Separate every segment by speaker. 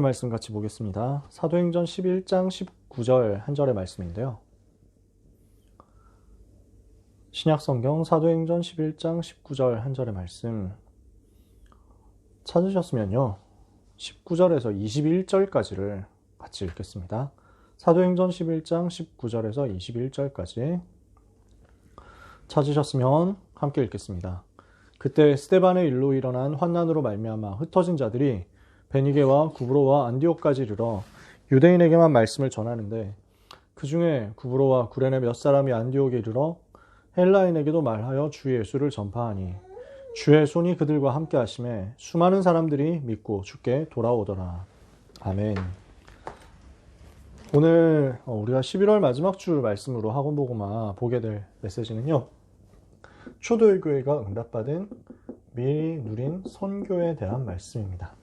Speaker 1: 그 말씀 같이 보겠습니다. 사도행전 11장 19절 한 절의 말씀인데요. 신약성경 사도행전 11장 19절 한 절의 말씀 찾으셨으면요. 19절에서 21절까지를 같이 읽겠습니다. 사도행전 11장 19절에서 21절까지 찾으셨으면 함께 읽겠습니다. 그때 스테반의 일로 일어난 환난으로 말미암아 흩어진 자들이 베니게와 구브로와 안디옥까지 이르러 유대인에게만 말씀을 전하는데 그 중에 구브로와 구레네 몇 사람이 안디옥에 이르러 헬라인에게도 말하여 주 예수를 전파하니 주의 손이 그들과 함께 하심에 수많은 사람들이 믿고 주께 돌아오더라. 아멘. 오늘 어, 우리가 11월 마지막 주 말씀으로 학원 보고만 보게 될 메시지는요. 초도의 교회가 응답받은 미리 누린 선교에 대한 말씀입니다.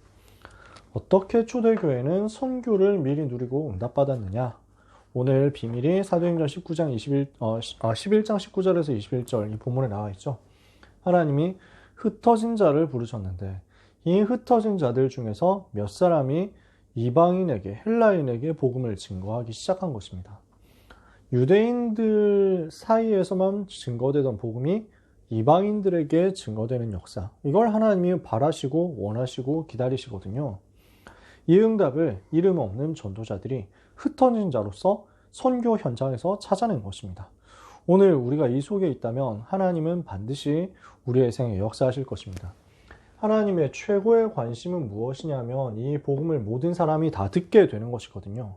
Speaker 1: 어떻게 초대교회는 선교를 미리 누리고 응답받았느냐? 오늘 비밀이 사도행전 19장 21, 어, 아, 11장 19절에서 21절 이 본문에 나와 있죠. 하나님이 흩어진 자를 부르셨는데 이 흩어진 자들 중에서 몇 사람이 이방인에게 헬라인에게 복음을 증거하기 시작한 것입니다. 유대인들 사이에서만 증거되던 복음이 이방인들에게 증거되는 역사. 이걸 하나님이 바라시고 원하시고 기다리시거든요. 이 응답을 이름 없는 전도자들이 흩어진 자로서 선교 현장에서 찾아낸 것입니다. 오늘 우리가 이 속에 있다면 하나님은 반드시 우리의 생에 역사하실 것입니다. 하나님의 최고의 관심은 무엇이냐면 이 복음을 모든 사람이 다 듣게 되는 것이거든요.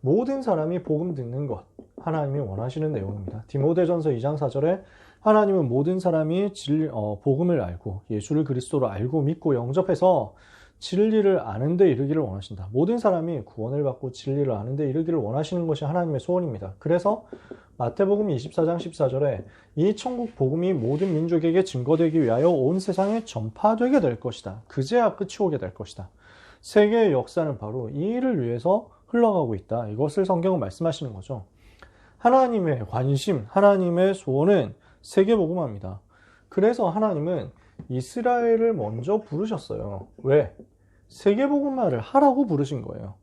Speaker 1: 모든 사람이 복음 듣는 것, 하나님이 원하시는 내용입니다. 디모데전서 2장 4절에 하나님은 모든 사람이 진 어, 복음을 알고 예수를 그리스도로 알고 믿고 영접해서 진리를 아는 데 이르기를 원하신다. 모든 사람이 구원을 받고 진리를 아는 데 이르기를 원하시는 것이 하나님의 소원입니다. 그래서 마태복음 24장 14절에 이 천국 복음이 모든 민족에게 증거되기 위하여 온 세상에 전파되게 될 것이다. 그제야 끝이 오게 될 것이다. 세계의 역사는 바로 이 일을 위해서 흘러가고 있다. 이것을 성경은 말씀하시는 거죠. 하나님의 관심, 하나님의 소원은 세계 복음화입니다. 그래서 하나님은 이스라엘을 먼저 부르셨어요. 왜? 세계복음화를 하라고 부르신 거예요.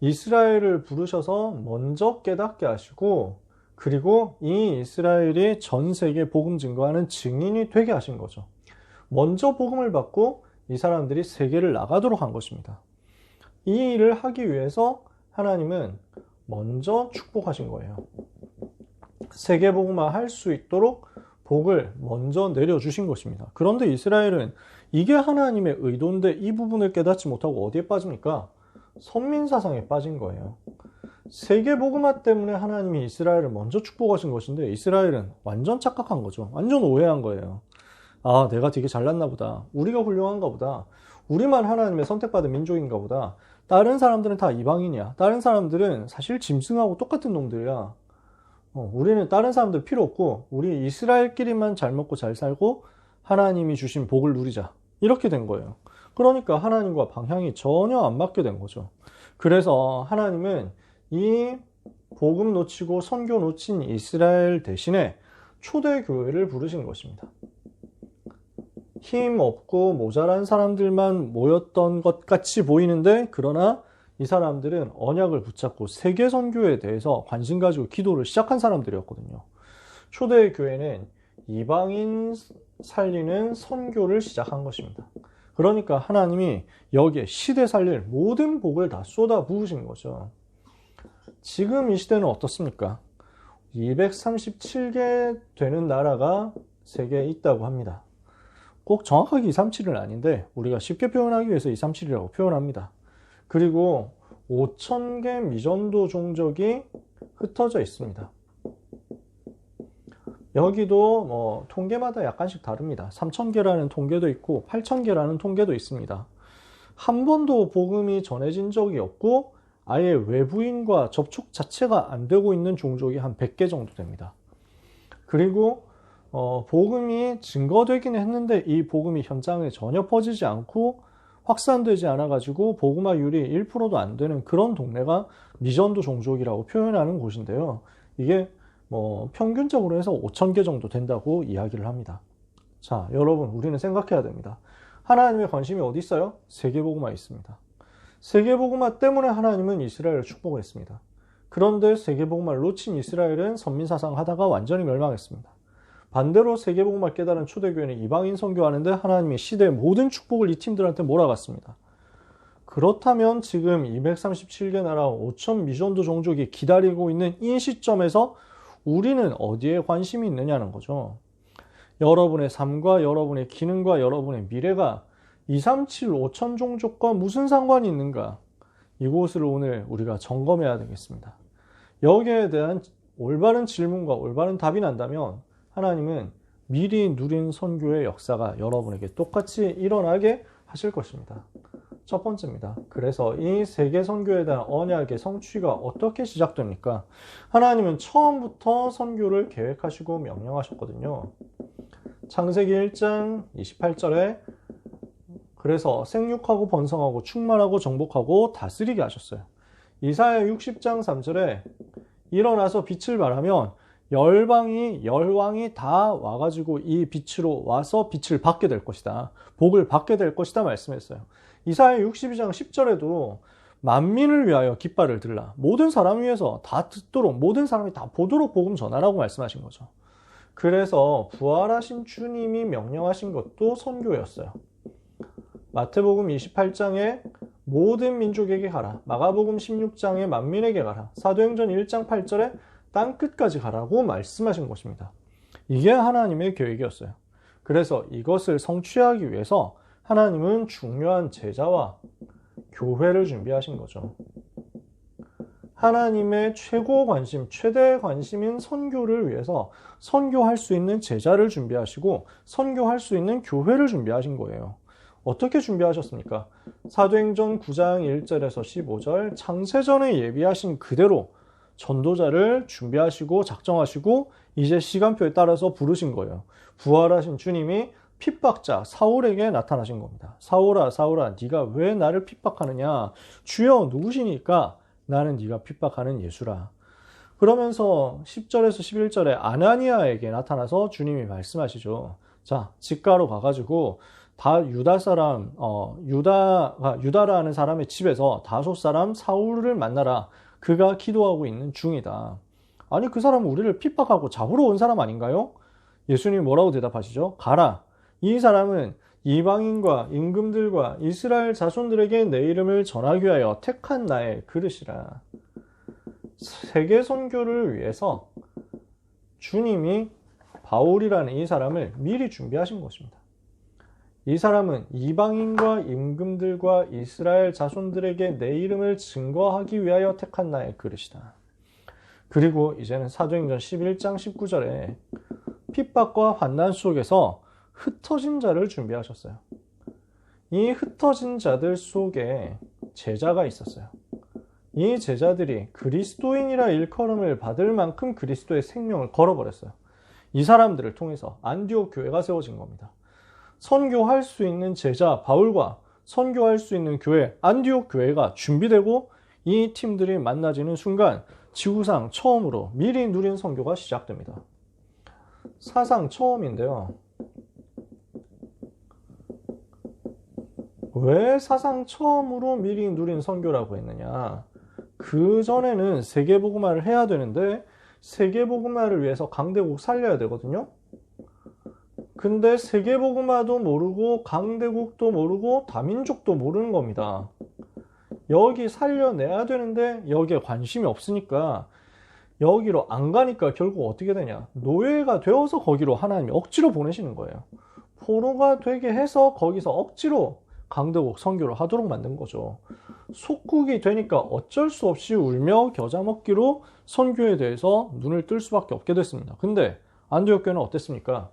Speaker 1: 이스라엘을 부르셔서 먼저 깨닫게 하시고 그리고 이 이스라엘이 전 세계 복음 증거하는 증인이 되게 하신 거죠. 먼저 복음을 받고 이 사람들이 세계를 나가도록 한 것입니다. 이 일을 하기 위해서 하나님은 먼저 축복하신 거예요. 세계 복음화 할 수 있도록 복을 먼저 내려주신 것입니다. 그런데 이스라엘은 이게 하나님의 의도인데 이 부분을 깨닫지 못하고 어디에 빠집니까? 선민사상에 빠진 거예요. 세계복음화 때문에 하나님이 이스라엘을 먼저 축복하신 것인데 이스라엘은 완전 착각한 거죠. 완전 오해한 거예요. 아, 내가 되게 잘났나 보다. 우리가 훌륭한가 보다. 우리만 하나님의 선택받은 민족인가 보다. 다른 사람들은 다 이방인이야. 다른 사람들은 사실 짐승하고 똑같은 놈들이야. 어, 우리는 다른 사람들 필요 없고 우리 이스라엘끼리만 잘 먹고 잘 살고 하나님이 주신 복을 누리자. 이렇게 된 거예요. 그러니까 하나님과 방향이 전혀 안 맞게 된 거죠. 그래서 하나님은 이 복음 놓치고 선교 놓친 이스라엘 대신에 초대교회를 부르신 것입니다. 힘 없고 모자란 사람들만 모였던 것 같이 보이는데 그러나 이 사람들은 언약을 붙잡고 세계 선교에 대해서 관심 가지고 기도를 시작한 사람들이었거든요. 초대 교회는 이방인 살리는 선교를 시작한 것입니다. 그러니까 하나님이 여기에 시대 살릴 모든 복을 다 쏟아 부으신 거죠. 지금 이 시대는 어떻습니까? 237개 되는 나라가 세계에 있다고 합니다. 꼭 정확하게 237은 아닌데 우리가 쉽게 표현하기 위해서 237이라고 표현합니다. 그리고 5,000개 미전도 종족이 흩어져 있습니다. 여기도 뭐 통계마다 약간씩 다릅니다. 3,000개라는 통계도 있고 8,000개라는 통계도 있습니다. 한 번도 복음이 전해진 적이 없고 아예 외부인과 접촉 자체가 안 되고 있는 종족이 한 100개 정도 됩니다. 그리고 어, 복음이 증거되기는 했는데 이 복음이 현장에 전혀 퍼지지 않고 확산되지 않아가지고 복음화율이 1%도 안 되는 그런 동네가 미전도 종족이라고 표현하는 곳인데요. 이게 뭐 평균적으로 해서 5천 개 정도 된다고 이야기를 합니다. 자, 여러분 우리는 생각해야 됩니다. 하나님의 관심이 어디 있어요? 세계복음화에 있습니다. 세계복음화 때문에 하나님은 이스라엘을 축복했습니다. 그런데 세계복음화를 놓친 이스라엘은 선민사상 하다가 완전히 멸망했습니다. 반대로 세계복음화 깨달은 초대교회는 이방인 선교하는데 하나님이 시대의 모든 축복을 이 팀들한테 몰아갔습니다. 그렇다면 지금 237개 나라 5천 미전도 종족이 기다리고 있는 이 시점에서 우리는 어디에 관심이 있느냐는 거죠. 여러분의 삶과 여러분의 기능과 여러분의 미래가 237, 5천 종족과 무슨 상관이 있는가? 이곳을 오늘 우리가 점검해야 되겠습니다. 여기에 대한 올바른 질문과 올바른 답이 난다면 하나님은 미리 누린 선교의 역사가 여러분에게 똑같이 일어나게 하실 것입니다. 첫 번째입니다. 그래서 이 세계 선교에 대한 언약의 성취가 어떻게 시작됩니까? 하나님은 처음부터 선교를 계획하시고 명령하셨거든요. 창세기 1장 28절에 그래서 생육하고 번성하고 충만하고 정복하고 다스리게 하셨어요. 이사야 60장 3절에 일어나서 빛을 발하면 열방이 열왕이 다 와가지고 이 빛으로 와서 빛을 받게 될 것이다. 복을 받게 될 것이다 말씀했어요. 이사야 62장 10절에도 만민을 위하여 깃발을 들라. 모든 사람 위해서 다 듣도록 모든 사람이 다 보도록 복음 전하라고 말씀하신 거죠. 그래서 부활하신 주님이 명령하신 것도 선교였어요. 마태복음 28장에 모든 민족에게 가라. 마가복음 16장에 만민에게 가라. 사도행전 1장 8절에 땅 끝까지 가라고 말씀하신 것입니다. 이게 하나님의 계획이었어요. 그래서 이것을 성취하기 위해서 하나님은 중요한 제자와 교회를 준비하신 거죠. 하나님의 최고 관심, 최대 관심인 선교를 위해서 선교할 수 있는 제자를 준비하시고 선교할 수 있는 교회를 준비하신 거예요. 어떻게 준비하셨습니까? 사도행전 9장 1절에서 15절 창세전에 예비하신 그대로 전도자를 준비하시고 작정하시고 이제 시간표에 따라서 부르신 거예요. 부활하신 주님이 핍박자 사울에게 나타나신 겁니다. 사울아 사울아 네가 왜 나를 핍박하느냐? 주여 누구시니까 나는 네가 핍박하는 예수라. 그러면서 10절에서 11절에 아나니아에게 나타나서 주님이 말씀하시죠. 자, 집가로 가가지고 다 유다 사람, 어, 유다가, 유다라는 사람의 집에서 다섯 사람 사울을 만나라. 그가 기도하고 있는 중이다. 아니, 그 사람은 우리를 핍박하고 잡으러 온 사람 아닌가요? 예수님이 뭐라고 대답하시죠? 가라. 이 사람은 이방인과 임금들과 이스라엘 자손들에게 내 이름을 전하기 위하여 택한 나의 그릇이라. 세계 선교를 위해서 주님이 바울이라는 이 사람을 미리 준비하신 것입니다. 이 사람은 이방인과 임금들과 이스라엘 자손들에게 내 이름을 증거하기 위하여 택한 나의 그릇이다. 그리고 이제는 사도행전 11장 19절에 핍박과 환난 속에서 흩어진 자를 준비하셨어요. 이 흩어진 자들 속에 제자가 있었어요. 이 제자들이 그리스도인이라 일컬음을 받을 만큼 그리스도의 생명을 걸어버렸어요. 이 사람들을 통해서 안디옥 교회가 세워진 겁니다. 선교할 수 있는 제자 바울과 선교할 수 있는 교회 안디옥 교회가 준비되고 이 팀들이 만나지는 순간 지구상 처음으로 미리 누린 선교가 시작됩니다. 사상 처음인데요. 왜 사상 처음으로 미리 누린 선교라고 했느냐? 그 전에는 세계복음화를 해야 되는데 세계복음화를 위해서 강대국 살려야 되거든요. 근데 세계복음화도 모르고 강대국도 모르고 다민족도 모르는 겁니다. 여기 살려내야 되는데 여기에 관심이 없으니까 여기로 안 가니까 결국 어떻게 되냐 노예가 되어서 거기로 하나님이 억지로 보내시는 거예요 포로가 되게 해서 거기서 억지로 강대국 선교를 하도록 만든 거죠 속국이 되니까 어쩔 수 없이 울며 겨자 먹기로 선교에 대해서 눈을 뜰 수밖에 없게 됐습니다 근데 안디옥 교회는 어땠습니까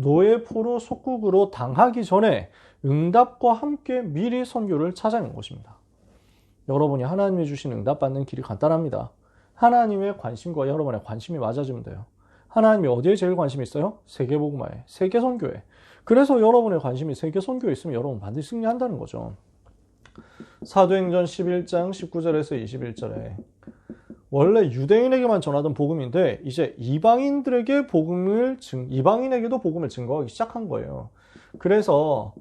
Speaker 1: 노예 포로 속국으로 당하기 전에 응답과 함께 미리 선교를 찾아낸 것입니다. 여러분이 하나님이 주신 응답받는 길이 간단합니다. 하나님의 관심과 여러분의 관심이 맞아지면 돼요. 하나님이 어디에 제일 관심이 있어요? 세계복음화에, 세계선교에. 그래서 여러분의 관심이 세계 선교에 있으면 여러분 반드시 승리한다는 거죠. 사도행전 11장 19절에서 21절에 원래 유대인에게만 전하던 복음인데 이제 이방인들에게 복음을 증 이방인에게도 복음을 증거하기 시작한 거예요. 그래서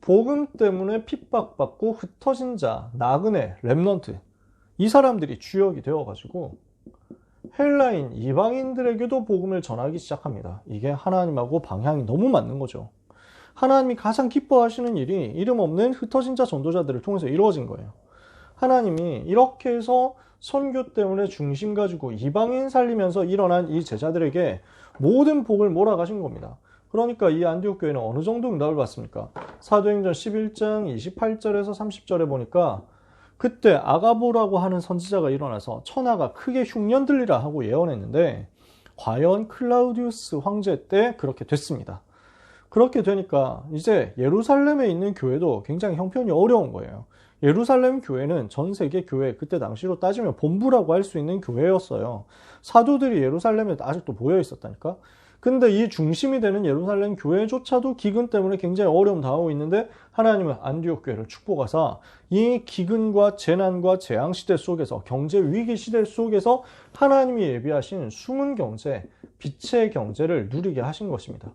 Speaker 1: 복음 때문에 핍박받고 흩어진 자, 나그네, 랩넌트 이 사람들이 주역이 되어 가지고 헬라인 이방인들에게도 복음을 전하기 시작합니다. 이게 하나님하고 방향이 너무 맞는 거죠. 하나님이 가장 기뻐하시는 일이 이름 없는 흩어진 자 전도자들을 통해서 이루어진 거예요. 하나님이 이렇게 해서 선교 때문에 중심 가지고 이방인 살리면서 일어난 이 제자들에게 모든 복을 몰아가신 겁니다. 그러니까 이 안디옥 교회는 어느 정도 응답을 받습니까? 사도행전 11장 28절에서 30절에 보니까 그때 아가보라고 하는 선지자가 일어나서 천하가 크게 흉년 들리라 하고 예언했는데 과연 클라우디우스 황제 때 그렇게 됐습니다. 그렇게 되니까 이제 예루살렘에 있는 교회도 굉장히 형편이 어려운 거예요. 예루살렘 교회는 전 세계 교회 그때 당시로 따지면 본부라고 할 수 있는 교회였어요. 사도들이 예루살렘에 아직도 모여 있었다니까. 근데 이 중심이 되는 예루살렘 교회조차도 기근 때문에 굉장히 어려움 당하고 있는데 하나님은 안디옥 교회를 축복하사 이 기근과 재난과 재앙 시대 속에서 경제 위기 시대 속에서 하나님이 예비하신 숨은 경제, 빛의 경제를 누리게 하신 것입니다.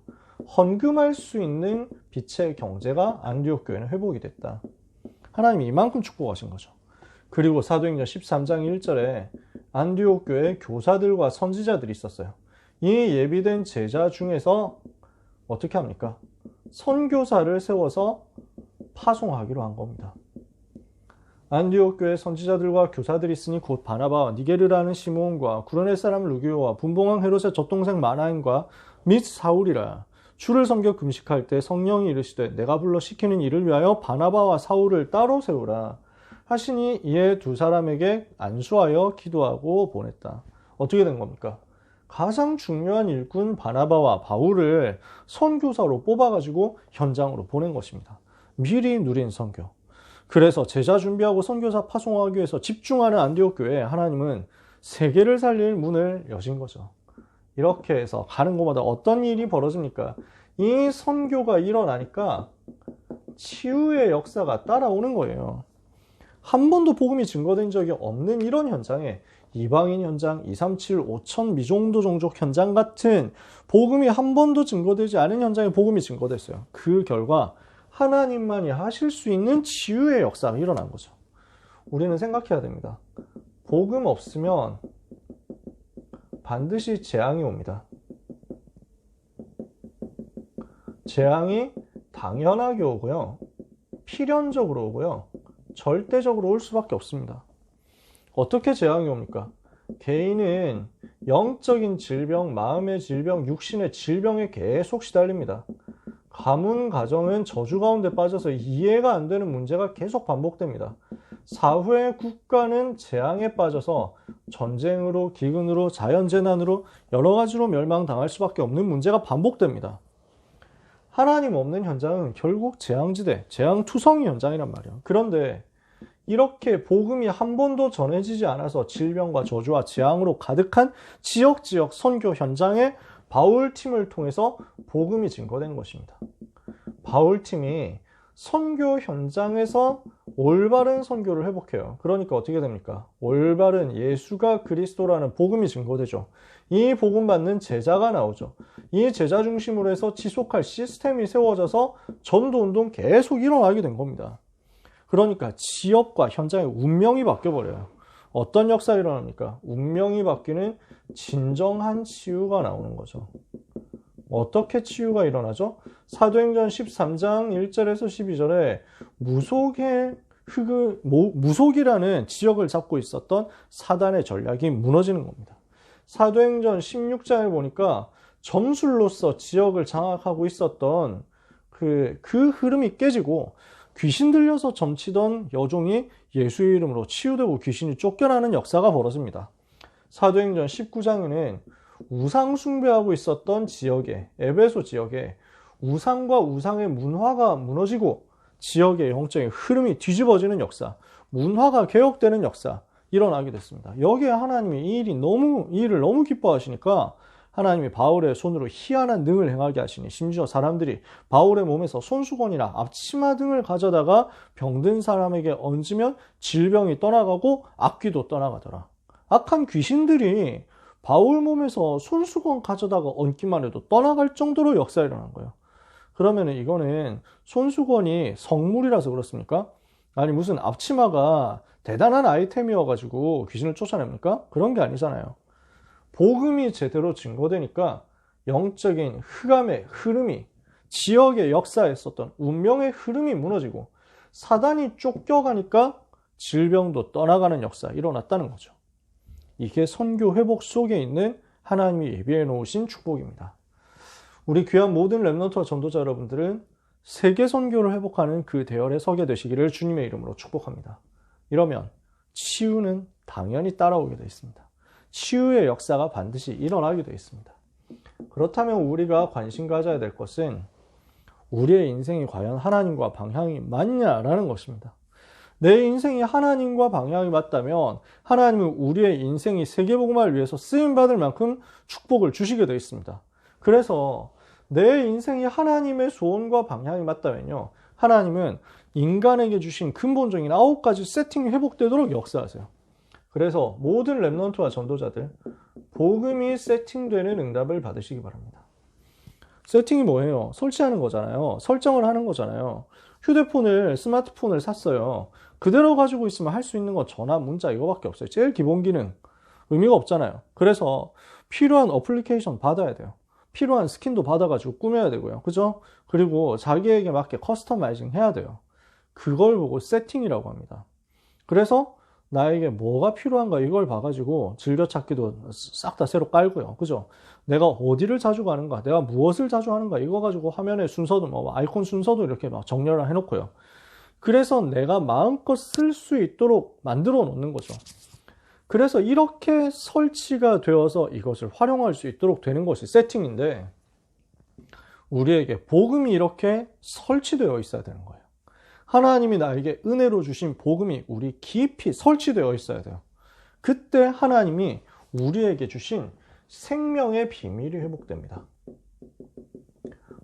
Speaker 1: 헌금할 수 있는 빛의 경제가 안디옥 교회는 회복이 됐다. 하나님이 이만큼 축복하신 거죠. 그리고 사도행전 13장 1절에 안디옥 교회 교사들과 선지자들이 있었어요. 이 예비된 제자 중에서 어떻게 합니까? 선교사를 세워서 파송하기로 한 겁니다. 안디옥 교회 선지자들과 교사들이 있으니 곧 바나바와 니게르라는 시몬과 구르네 사람 루기오와 분봉왕 헤롯의 젖동생 마나인과 및 사울이라 주를 섬겨 금식할 때 성령이 이르시되 내가 불러 시키는 일을 위하여 바나바와 사울을 따로 세우라 하시니 이에 두 사람에게 안수하여 기도하고 보냈다. 어떻게 된 겁니까? 가장 중요한 일꾼 바나바와 바울을 선교사로 뽑아가지고 현장으로 보낸 것입니다. 미리 누린 선교. 그래서 제자 준비하고 선교사 파송하기 위해서 집중하는 안디옥 교회에 하나님은 세계를 살릴 문을 여신 거죠. 이렇게 해서 가는 곳마다 어떤 일이 벌어집니까? 이 선교가 일어나니까 치유의 역사가 따라오는 거예요. 한 번도 복음이 증거된 적이 없는 이런 현장에 이방인 현장, 237, 5천 미종도 종족 현장 같은 복음이 한 번도 증거되지 않은 현장에 복음이 증거됐어요. 그 결과 하나님만이 하실 수 있는 치유의 역사가 일어난 거죠. 우리는 생각해야 됩니다. 복음 없으면 반드시 재앙이 옵니다. 재앙이 당연하게 오고요. 필연적으로 오고요. 절대적으로 올 수밖에 없습니다. 어떻게 재앙이 옵니까? 개인은 영적인 질병, 마음의 질병, 육신의 질병에 계속 시달립니다. 가문, 가정은 저주 가운데 빠져서 이해가 안 되는 문제가 계속 반복됩니다. 사회, 국가는 재앙에 빠져서 전쟁으로, 기근으로, 자연재난으로 여러 가지로 멸망당할 수밖에 없는 문제가 반복됩니다. 하나님 없는 현장은 결국 재앙지대, 재앙투성이 현장이란 말이에요. 그런데 이렇게 복음이 한 번도 전해지지 않아서 질병과 저주와 재앙으로 가득한 지역 지역 선교 현장에 바울 팀을 통해서 복음이 증거된 것입니다. 바울 팀이 선교 현장에서 올바른 선교를 회복해요. 그러니까 어떻게 됩니까? 올바른 예수가 그리스도라는 복음이 증거되죠. 이 복음 받는 제자가 나오죠. 이 제자 중심으로 해서 지속할 시스템이 세워져서 전도 운동 계속 일어나게 된 겁니다. 그러니까 지역과 현장의 운명이 바뀌어버려요. 어떤 역사가 일어납니까? 운명이 바뀌는 진정한 치유가 나오는 거죠. 어떻게 치유가 일어나죠? 사도행전 13장 1절에서 12절에 무속의 흑을, 무속이라는 지역을 잡고 있었던 사단의 전략이 무너지는 겁니다. 사도행전 16장을 보니까 점술로서 지역을 장악하고 있었던 그, 그 흐름이 깨지고 귀신 들려서 점치던 여종이 예수의 이름으로 치유되고 귀신이 쫓겨나는 역사가 벌어집니다. 사도행전 19장에는 우상 숭배하고 있었던 지역에 에베소 지역에 우상과 우상의 문화가 무너지고 지역의 영적인 흐름이 뒤집어지는 역사, 문화가 개혁되는 역사 일어나게 됐습니다. 여기에 하나님이 이 일이 너무 이 일을 너무 기뻐하시니까 하나님이 바울의 손으로 희한한 능을 행하게 하시니 심지어 사람들이 바울의 몸에서 손수건이나 앞치마 등을 가져다가 병든 사람에게 얹으면 질병이 떠나가고 악귀도 떠나가더라. 악한 귀신들이 바울 몸에서 손수건 가져다가 얹기만 해도 떠나갈 정도로 역사에 일어난 거예요. 그러면은 이거는 손수건이 성물이라서 그렇습니까? 아니 무슨 앞치마가 대단한 아이템이어가지고 귀신을 쫓아냅니까? 그런 게 아니잖아요. 복음이 제대로 증거되니까 영적인 흑암의 흐름이 지역의 역사에 있었던 운명의 흐름이 무너지고 사단이 쫓겨가니까 질병도 떠나가는 역사 일어났다는 거죠. 이게 선교 회복 속에 있는 하나님이 예비해 놓으신 축복입니다. 우리 귀한 모든 랩런트와 전도자 여러분들은 세계 선교를 회복하는 그 대열에 서게 되시기를 주님의 이름으로 축복합니다. 이러면 치유는 당연히 따라오게 되어 있습니다. 치유의 역사가 반드시 일어나게 되어 있습니다. 그렇다면 우리가 관심 가져야 될 것은 우리의 인생이 과연 하나님과 방향이 맞냐라는 것입니다. 내 인생이 하나님과 방향이 맞다면 하나님은 우리의 인생이 세계복음화를 위해서 쓰임받을 만큼 축복을 주시게 되어 있습니다. 그래서 내 인생이 하나님의 소원과 방향이 맞다면요. 하나님은 인간에게 주신 근본적인 아홉 가지 세팅이 회복되도록 역사하세요. 그래서 모든 랩런트와 전도자들 복음이 세팅되는 응답을 받으시기 바랍니다. 세팅이 뭐예요? 설치하는 거잖아요. 설정을 하는 거잖아요. 휴대폰을, 스마트폰을 샀어요. 그대로 가지고 있으면 할 수 있는 건 전화, 문자 이거밖에 없어요. 제일 기본 기능. 의미가 없잖아요. 그래서 필요한 어플리케이션 받아야 돼요. 필요한 스킨도 받아가지고 꾸며야 되고요. 그죠? 그리고 자기에게 맞게 커스터마이징 해야 돼요. 그걸 보고 세팅이라고 합니다. 그래서 나에게 뭐가 필요한가 이걸 봐가지고 즐겨찾기도 싹 다 새로 깔고요. 그죠? 내가 어디를 자주 가는가, 내가 무엇을 자주 하는가 이거 가지고 화면에 순서도 뭐 아이콘 순서도 이렇게 막 정렬을 해놓고요. 그래서 내가 마음껏 쓸 수 있도록 만들어 놓는 거죠. 그래서 이렇게 설치가 되어서 이것을 활용할 수 있도록 되는 것이 세팅인데 우리에게 복음이 이렇게 설치되어 있어야 되는 거예요. 하나님이 나에게 은혜로 주신 복음이 우리 깊이 설치되어 있어야 돼요. 그때 하나님이 우리에게 주신 생명의 비밀이 회복됩니다.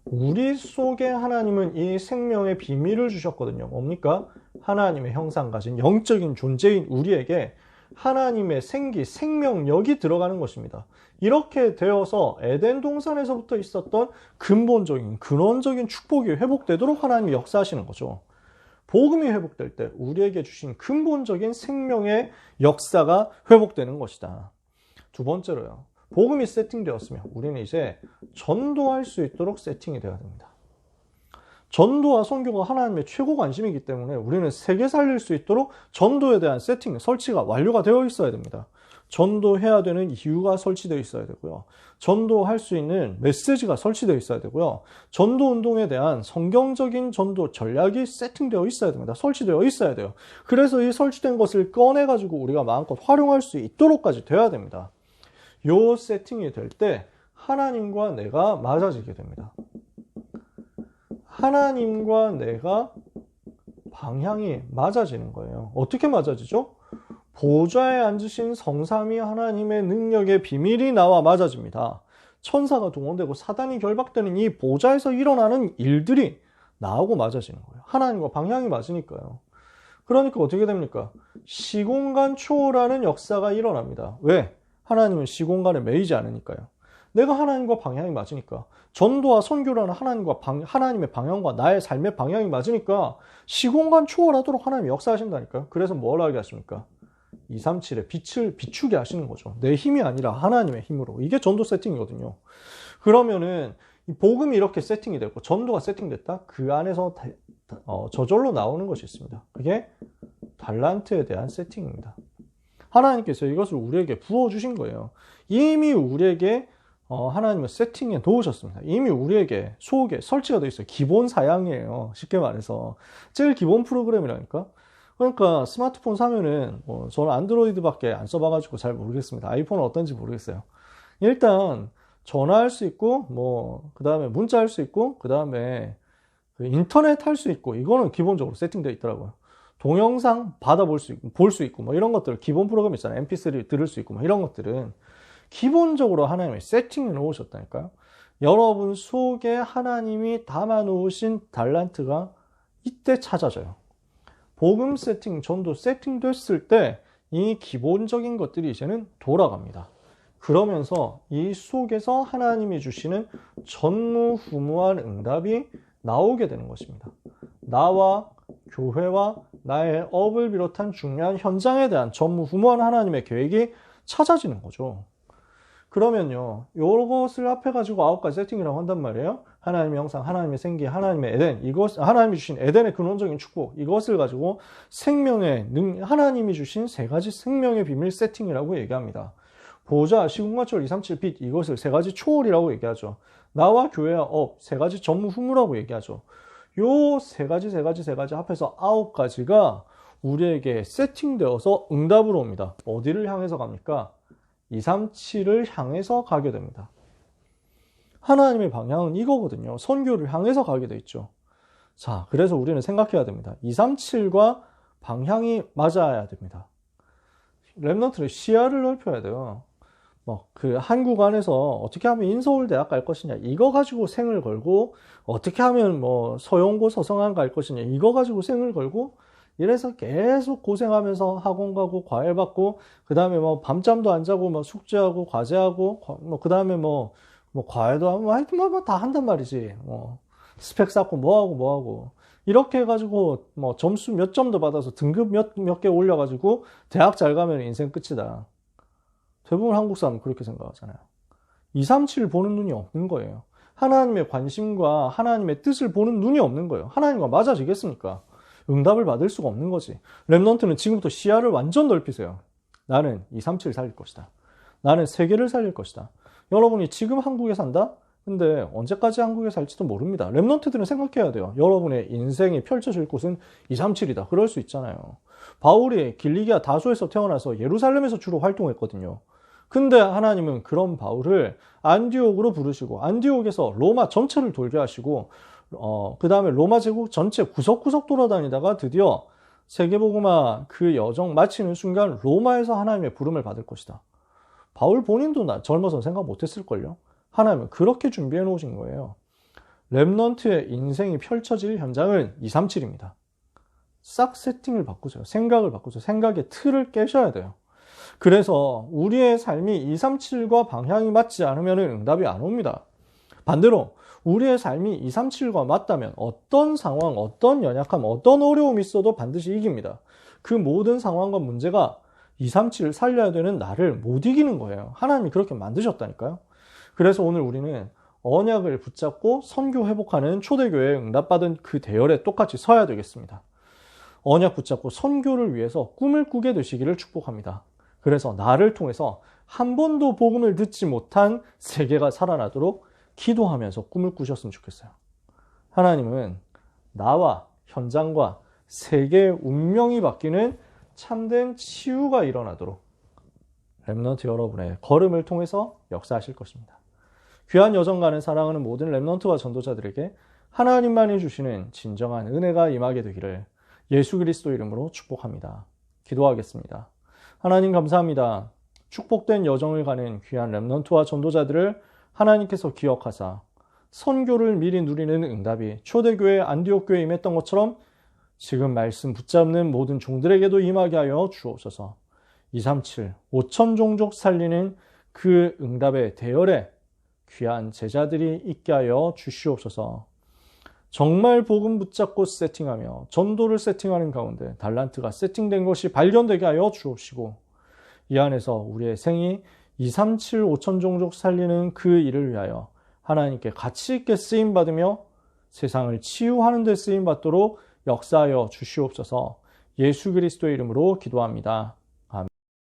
Speaker 1: 우리 속에 하나님은 이 생명의 비밀을 주셨거든요. 뭡니까? 하나님의 형상 가진 영적인 존재인 우리에게 하나님의 생기, 생명력이 들어가는 것입니다. 이렇게 되어서 에덴 동산에서부터 있었던 근본적인, 근원적인 축복이 회복되도록 하나님이 역사하시는 거죠. 복음이 회복될 때 우리에게 주신 근본적인 생명의 역사가 회복되는 것이다. 두 번째로요. 복음이 세팅되었으면 우리는 이제 전도할 수 있도록 세팅이 되어야 됩니다. 전도와 선교가 하나님의 최고 관심이기 때문에 우리는 세계 살릴 수 있도록 전도에 대한 세팅, 설치가 완료가 되어 있어야 됩니다. 전도해야 되는 이유가 설치되어 있어야 되고요. 전도할 수 있는 메시지가 설치되어 있어야 되고요. 전도 운동에 대한 성경적인 전도 전략이 세팅되어 있어야 됩니다. 설치되어 있어야 돼요. 그래서 이 설치된 것을 꺼내가지고 우리가 마음껏 활용할 수 있도록까지 돼야 됩니다. 요 세팅이 될 때 하나님과 내가 맞아지게 됩니다. 하나님과 내가 방향이 맞아지는 거예요. 어떻게 맞아지죠? 보좌에 앉으신 성삼이 하나님의 능력의 비밀이 나와 맞아집니다. 천사가 동원되고 사단이 결박되는 이 보좌에서 일어나는 일들이 나하고 맞아지는 거예요. 하나님과 방향이 맞으니까요. 그러니까 어떻게 됩니까? 시공간 초월하는 역사가 일어납니다. 왜? 하나님은 시공간에 매이지 않으니까요. 내가 하나님과 방향이 맞으니까 전도와 선교라는 하나님과 방, 하나님의 방향과 나의 삶의 방향이 맞으니까 시공간 초월하도록 하나님이 역사하신다니까요. 그래서 뭘 하게 하십니까? 237에 빛을 비추게 하시는 거죠. 내 힘이 아니라 하나님의 힘으로. 이게 전도 세팅이거든요. 그러면은 복음이 이렇게 세팅이 됐고 전도가 세팅됐다. 그 안에서 다, 어, 저절로 나오는 것이 있습니다. 그게 달란트에 대한 세팅입니다. 하나님께서 이것을 우리에게 부어주신 거예요. 이미 우리에게 어, 하나님은 세팅해 놓으셨습니다. 이미 우리에게 속에 설치가 되어 있어요. 기본 사양이에요. 쉽게 말해서. 제일 기본 프로그램이라니까. 그러니까 스마트폰 사면은 뭐 저는 안드로이드밖에 안 써봐가지고 잘 모르겠습니다. 아이폰은 어떤지 모르겠어요. 일단 전화할 수 있고 뭐 그 다음에 문자할 수 있고 그 다음에 인터넷 할 수 있고 이거는 기본적으로 세팅되어 있더라고요. 동영상 받아볼 수 있고 볼 수 있고 뭐 이런 것들 기본 프로그램 있잖아요. MP3 들을 수 있고 뭐 이런 것들은 기본적으로 하나님이 세팅해 놓으셨다니까요. 여러분 속에 하나님이 담아 놓으신 달란트가 이때 찾아져요. 복음 세팅, 전도 세팅 됐을 때 이 기본적인 것들이 이제는 돌아갑니다. 그러면서 이 속에서 하나님이 주시는 전무후무한 응답이 나오게 되는 것입니다. 나와 교회와 나의 업을 비롯한 중요한 현장에 대한 전무후무한 하나님의 계획이 찾아지는 거죠. 그러면요, 요것을 앞에 가지고 아홉 가지 세팅이라고 한단 말이에요. 하나님의 형상, 하나님의 생기, 하나님의 에덴, 이것, 하나님이 주신 에덴의 근원적인 축복, 이것을 가지고 생명의 능, 하나님이 주신 세 가지 생명의 비밀 세팅이라고 얘기합니다. 보좌, 시공과철, 237, 빛, 이것을 세 가지 초월이라고 얘기하죠. 나와 교회와 업, 세 가지 전무후무라고 얘기하죠. 요 세 가지, 세 가지, 세 가지 합해서 아홉 가지가 우리에게 세팅되어서 응답으로 옵니다. 어디를 향해서 갑니까? 237을 향해서 가게 됩니다. 하나님의 방향은 이거거든요. 선교를 향해서 가게 돼 있죠. 자, 그래서 우리는 생각해야 됩니다. 237과 방향이 맞아야 됩니다. 랩너트를 시야를 넓혀야 돼요. 뭐, 그 한국 안에서 어떻게 하면 인서울 대학 갈 것이냐, 이거 가지고 생을 걸고, 어떻게 하면 뭐 서영고 서성한 갈 것이냐, 이거 가지고 생을 걸고, 이래서 계속 고생하면서 학원 가고 과외 받고 그 다음에 뭐 밤잠도 안 자고 뭐 숙제하고 과제하고 뭐 그 다음에 뭐 뭐 과외도 하고 뭐 하여튼 뭐다 뭐 한단 말이지 뭐 스펙 쌓고 뭐하고 뭐하고 이렇게 해가지고 뭐 점수 몇 점도 받아서 등급 몇 몇 개 올려가지고 대학 잘 가면 인생 끝이다. 대부분 한국 사람은 그렇게 생각하잖아요. 237 보는 눈이 없는 거예요. 하나님의 관심과 하나님의 뜻을 보는 눈이 없는 거예요. 하나님과 맞아지겠습니까? 응답을 받을 수가 없는 거지. 랩넌트는 지금부터 시야를 완전 넓히세요. 나는 237 살릴 것이다. 나는 세계를 살릴 것이다. 여러분이 지금 한국에 산다? 근데 언제까지 한국에 살지도 모릅니다. 랩넌트들은 생각해야 돼요. 여러분의 인생이 펼쳐질 곳은 237이다. 그럴 수 있잖아요. 바울이 길리기아 다소에서 태어나서 예루살렘에서 주로 활동했거든요. 근데 하나님은 그런 바울을 안디옥으로 부르시고 안디옥에서 로마 전체를 돌게 하시고 어, 그 다음에 로마 제국 전체 구석구석 돌아다니다가 드디어 세계복음화 그 여정 마치는 순간 로마에서 하나님의 부름을 받을 것이다. 바울 본인도 나 젊어서 생각 못했을걸요. 하나님은 그렇게 준비해 놓으신 거예요. 랩넌트의 인생이 펼쳐질 현장은 237입니다. 싹 세팅을 바꾸세요. 생각을 바꾸세요. 생각의 틀을 깨셔야 돼요. 그래서 우리의 삶이 237과 방향이 맞지 않으면 응답이 안 옵니다. 반대로 우리의 삶이 237과 맞다면 어떤 상황, 어떤 연약함, 어떤 어려움이 있어도 반드시 이깁니다. 그 모든 상황과 문제가 237을 살려야 되는 나를 못 이기는 거예요. 하나님이 그렇게 만드셨다니까요. 그래서 오늘 우리는 언약을 붙잡고 선교 회복하는 초대교회에 응답받은 그 대열에 똑같이 서야 되겠습니다. 언약 붙잡고 선교를 위해서 꿈을 꾸게 되시기를 축복합니다. 그래서 나를 통해서 한 번도 복음을 듣지 못한 세계가 살아나도록 기도하면서 꿈을 꾸셨으면 좋겠어요. 하나님은 나와 현장과 세계의 운명이 바뀌는 참된 치유가 일어나도록 랩넌트 여러분의 걸음을 통해서 역사하실 것입니다. 귀한 여정 가는 사랑하는 모든 랩넌트와 전도자들에게 하나님만이 주시는 진정한 은혜가 임하게 되기를 예수 그리스도 이름으로 축복합니다. 기도하겠습니다. 하나님 감사합니다. 축복된 여정을 가는 귀한 랩넌트와 전도자들을 하나님께서 기억하사 선교를 미리 누리는 응답이 초대교회 안디옥 교회에 임했던 것처럼 지금 말씀 붙잡는 모든 종들에게도 임하게 하여 주옵소서. 237 5천 종족 살리는 그 응답의 대열에 귀한 제자들이 있게 하여 주시옵소서. 정말 복음 붙잡고 세팅하며 전도를 세팅하는 가운데 달란트가 세팅된 것이 발견되게 하여 주옵시고 이 안에서 우리의 생이 237 5천 종족 살리는 그 일을 위하여 하나님께 가치 있게 쓰임 받으며 세상을 치유하는 데 쓰임 받도록 역사하여 주시옵소서. 예수 그리스도의 이름으로 기도합니다.